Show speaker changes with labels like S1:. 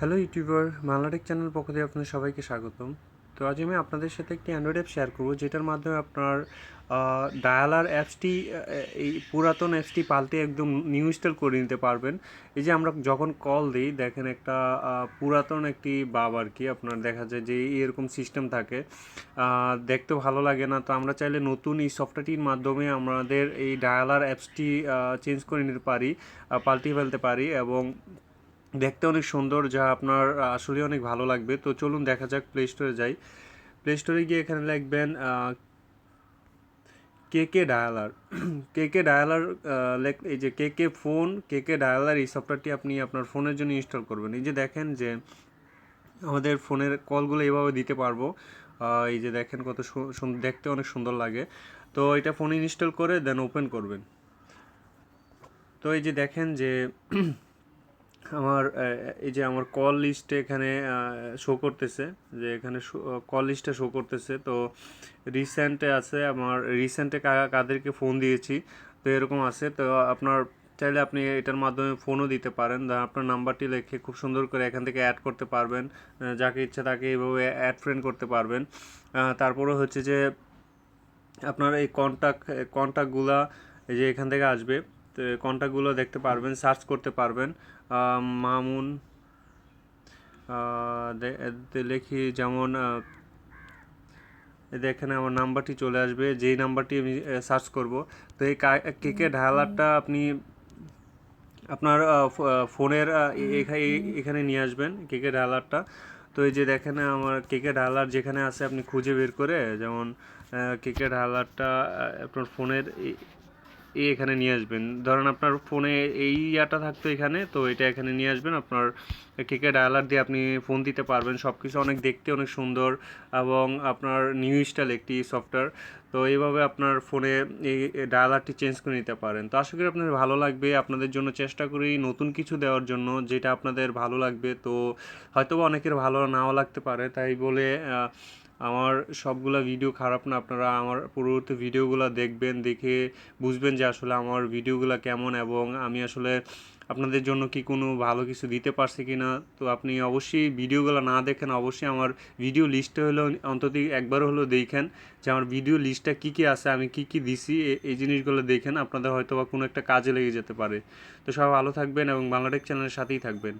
S1: Hello YouTuber Bangla Tech channel পক্ষ থেকে আপনাদের সবাইকে স্বাগতম। তো আজ আমি আপনাদের সাথে একটি অ্যান্ড্রয়েড অ্যাপ শেয়ার করব যেটার মাধ্যমে আপনার ডায়ালার অ্যাপসটি এই পুরাতন অ্যাপসটি পাল্টে একদম নিউ ইনস্টল করে নিতে পারবেন। এই যে আমরা যখন কল দিই দেখেন একটা পুরাতন একটি বাব আর কি আপনার দেখা যায় যে এরকম সিস্টেম থাকে। দেখতে ভালো লাগে না। তো আমরা চাইলে নতুন এই সফটওয়্যারটির মাধ্যমে আমাদের এই ডায়ালার অ্যাপসটি চেঞ্জ করে নিতে পারি আহ, পাল্টিয়ে ফেলতে পারি এবং দেখতে অনেক সুন্দর, যা আপনার আসলে অনেক ভালো লাগবে। তো চলুন দেখা যাক প্লে স্টোরে যাই। প্লে স্টোরে গিয়ে এখানে লিখবেন কে কে ডায়ালার কে কে ডায়ালার এই যে কে কে ফোন কে কে ডায়ালার এই সফটওয়্যারটি আপনি আপনার ফোনের জন্য ইনস্টল করবেন। এই যে দেখেন যে, আমাদের ফোনের কলগুলো এভাবে দিতে পারব। এই যে দেখেন কত দেখতে অনেক সুন্দর লাগে। তো এটা ফোনে ইনস্টল করে দেন ওপেন করবেন। তো এই যে দেখেন যে আমার এই যে আমার কল লিস্টে এখানে শো করতেছে, যে এখানে কল লিস্টে শো করতেছে, তো রিসেন্টে আছে আমার রিসেন্টে কাদেরকে ফোন দিয়েছি, তো এরকম আছে, তো আপনার চাইলে আপনি এটার মাধ্যমে ফোনও দিতে পারেন আপনার নাম্বারটি লিখে খুব সুন্দর করে এখান থেকে অ্যাড করতে পারবেন যাকে ইচ্ছা তাকে এইভাবে অ্যাড ফ্রেন্ড করতে পারবেন তারপরে হচ্ছে যে আপনার এই কন্ট্যাক্ট কন্ট্যাক্টগুলা এই যে এখান থেকে আসবে কন্ট্যাক্টগুলো দেখতে পারবেন সার্চ করতে পারবেন। মামুন লিখি যেমন এখানে আমার নাম্বারটি চলে আসবে যেই নাম্বারটি আমি সার্চ করব। তো এই কেকে ডায়ালারটা আপনি আপনার ফোনের এখানে নিয়ে আসবেন কেকে ডায়ালারটা তো এই যে দেখেন আমার কেকে ডায়ালার যেখানে আছে আপনি খুঁজে বের করে যেমন কেকে ডায়ালারটা আপনার ফোনের এখানে নিয়ে আসবেন। ধরেন আপনার ফোনে এই ইয়াটা থাকতো এখানে, তো এটা এখানে নিয়ে আসবেন। আপনার কেকে ডায়ালার দিয়ে আপনি ফোন দিতে পারবেন। সব কিছু অনেক দেখতে অনেক সুন্দর এবং আপনার নিউ স্টাইল একটি সফটওয়্যার তো এইভাবে আপনার ফোনে এই ডায়ালারটি চেঞ্জ করে নিতে পারেন। তো আশা করি আপনাদের ভালো লাগবে। আপনাদের জন্য চেষ্টা করি নতুন কিছু দেওয়ার জন্য, যেটা আপনাদের ভালো লাগবে। তো হয়তোবা অনেকের ভালো নাও লাগতে পারে, তাই বলে আমার সবগুলা ভিডিও খারাপ না, আপনারা আমার পরবর্তী ভিডিওগুলো দেখবেন, দেখে বুঝবেন যে আসলে আমার ভিডিওগুলো কেমন এবং আমি আসলে আপনাদের জন্য কি কোনো ভালো কিছু দিতে পারছি কি না তো আপনি অবশ্যই ভিডিওগুলো না দেখেন, অবশ্যই আমার ভিডিও লিস্টটা হলেও অন্তত একবার হলেও দেখেন যে আমার ভিডিও লিস্টটা কী কী আছে, আমি কী কী দিছি এই জিনিসগুলো দেখেন, আপনাদের হয়তো বা কোনো একটা কাজে লেগে যেতে পারে। তো সব ভালো থাকবেন এবং বাংলাটেক চ্যানেলের সাথেই থাকবেন।